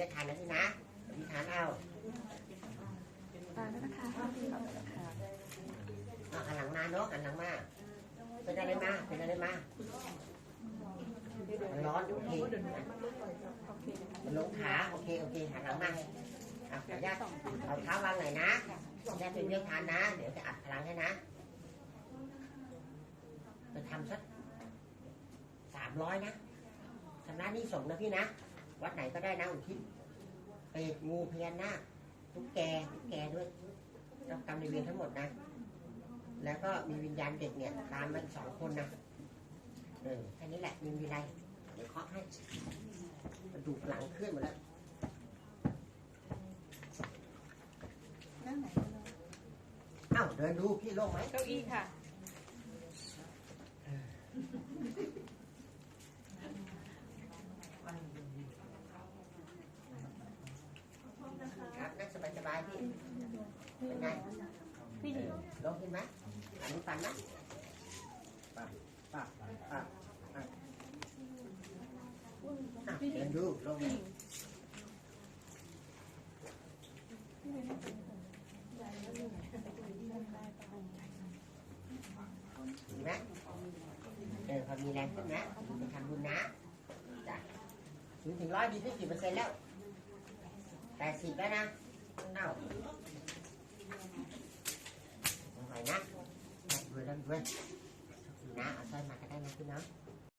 ียทานนะพี่นะพี่ทานเอาตาแล้วนะคะพี่ขอบคุณค่ะเอาหันหลังมาเนาะหันหลังมาเป็นอะไรมาเป็นอะไรมามันร้อนโอเคมันลงขาโอเคโอเคหันหลังมาเอาขออนุญาตเอาเท้าวางหน่อยนะญาตเป็นเรียกทานนะ เดี๋ยวจะอัดพลังให้นะจะทำสักสามร้อยนะชำระนี้ส่งนะพี่นะ วัดไหนก็ได้นะอุทิศเปรตงูพญานาคตุ๊กแกตุ๊กแกด้วยเจ้ากรรมในายเวรทั้งหมดนะ แล้วก็มีวิญญาณเด็กเนี่ยตามมาอีกสองคนนะเออแค่นี้แหละไมีมีอะไรเดี๋ยวเคาะให้กระดูกหลังเคลื่อนหมดแล้วนั่งไหนเอ้าเดินดูพี่โล่งไหมเก้าอี้ค่ะ ครับนั่งสบายๆพี่ เป็นไงพี่หญิงลงขึ้นไหมอันนี้ฟันนะปับปับปับปับอะเดินดูลงไหมดีไหมเออพอมีแรงขึ้นนะไปทำบุญนะจ้ะถึงถึงร้อยดีขึ้นกี่เปอร์เซ็นต์แล้วแปดสิบแล้วนะเอ้า ไหวนะด้วยด้วยด้วย